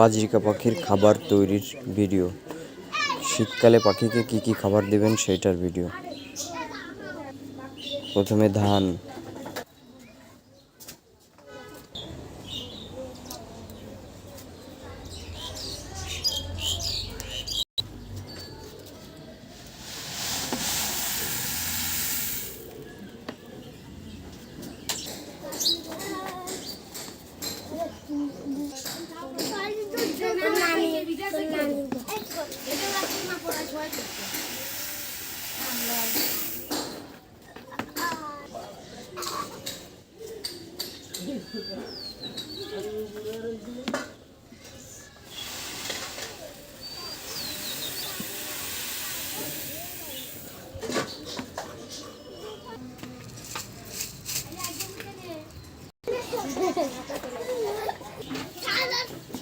বাজরিকা পাখির খাবার তৈরির ভিডিও। শীতকালে পাখিকে কি কি খাবার দেবেন, সেইটার ভিডিও। প্রথমে ধান। Tyler!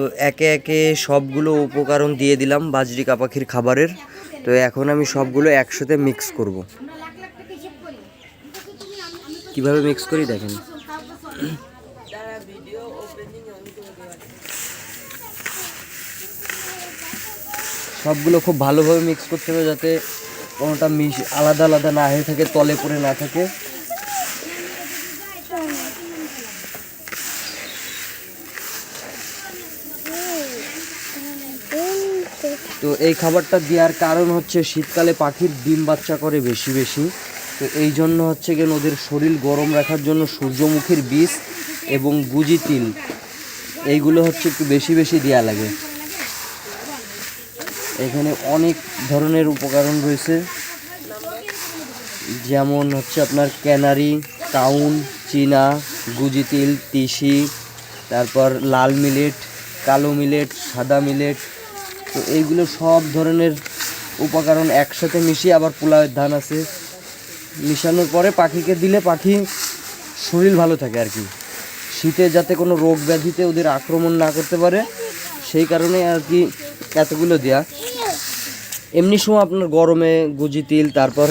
তো একে একে সবগুলো উপকরণ দিয়ে দিলাম বাজরিকা পাখির খাবারের। তো এখন আমি সবগুলো একসাথে মিক্স করব। কীভাবে মিক্স করি দেখেন। সবগুলো খুব ভালোভাবে মিক্স করতে হবে যাতে কোনোটা মিশ আলাদা আলাদা না হয়ে থাকে, তলে পড়ে না থাকে। তো এই খাবারটা দেওয়ার কারণ হচ্ছে শীতকালে পাখির ডিম বাচ্চা করে বেশি বেশি। তো এই জন্য হচ্ছে গিয়ে ওদের শরীর গরম রাখার জন্য সূর্যমুখীর বীজ এবং গুজি তিল, এইগুলো হচ্ছে একটু বেশি বেশি দেওয়া লাগে। এখানে অনেক ধরনের উপকরণ রয়েছে। যেমন হচ্ছে আপনার ক্যানারি, কাউন, চীনা, গুজি তিল, তিসি, তারপর লাল মিলেট, কালো মিলেট, সাদা মিলেট তো এইগুলো সব ধরনের উপকরণ একসাথে মিশিয়ে আবার পোলাওয়ের ধান আছে। মিশানোর পরে পাখিকে দিলে পাখি শরীর ভালো থাকে আর কি। শীতে যাতে কোনো রোগ ব্যাধিতে ওদের আক্রমণ না করতে পারে, সেই কারণে আর কি এতগুলো দেয়া। এমনি সময় আপনার গরমে গুজি তিল, তারপর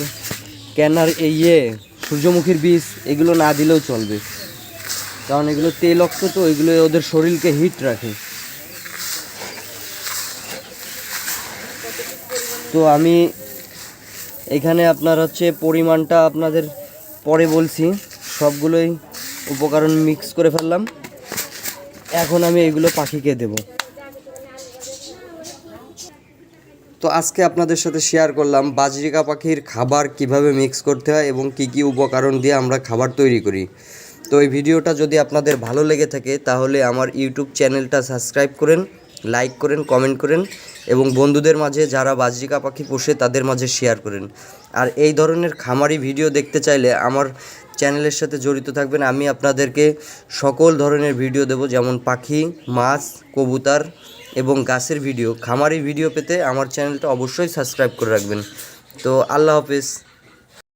ক্যানার ইয়ে সূর্যমুখীর বীজ, এগুলো না দিলেও চলবে। কারণ এগুলো তেল অক্ত তো এগুলো ওদের শরীরকে হিট রাখে। তো আমি এখানে আপনার হচ্ছে পরিমাণটা আপনাদের পরে বলছি। সবগুলোই উপকরণ মিক্স করে ফেললাম। এখন আমি এগুলো পাখিকে দেব। তো আজকে আপনাদের সাথে শেয়ার করলাম বাজরিকা পাখির খাবার কীভাবে মিক্স করতে হয় এবং কি কি উপকরণ দিয়ে আমরা খাবার তৈরি করি। তো এই ভিডিওটা যদি আপনাদের ভালো লেগে থাকে তাহলে আমার ইউটিউব চ্যানেলটা সাবস্ক্রাইব করেন। লাইক করেন কমেন্ট করেন এবং বন্ধুদের মাঝে যারা বাজরিকা পাখি পোষে তাদের মাঝে শেয়ার করেন। আর এই ধরনের খামারি ভিডিও দেখতে চাইলে আমার চ্যানেলের সাথে জড়িত থাকবেন। আমি আপনাদেরকে সকল ধরনের ভিডিও দেব, যেমন পাখি, মাছ, কবুতর এবং গাছের ভিডিও খামারি ভিডিও পেতে আমার চ্যানেলটা অবশ্যই সাবস্ক্রাইব করে রাখবেন। তো আল্লাহ হাফেজ।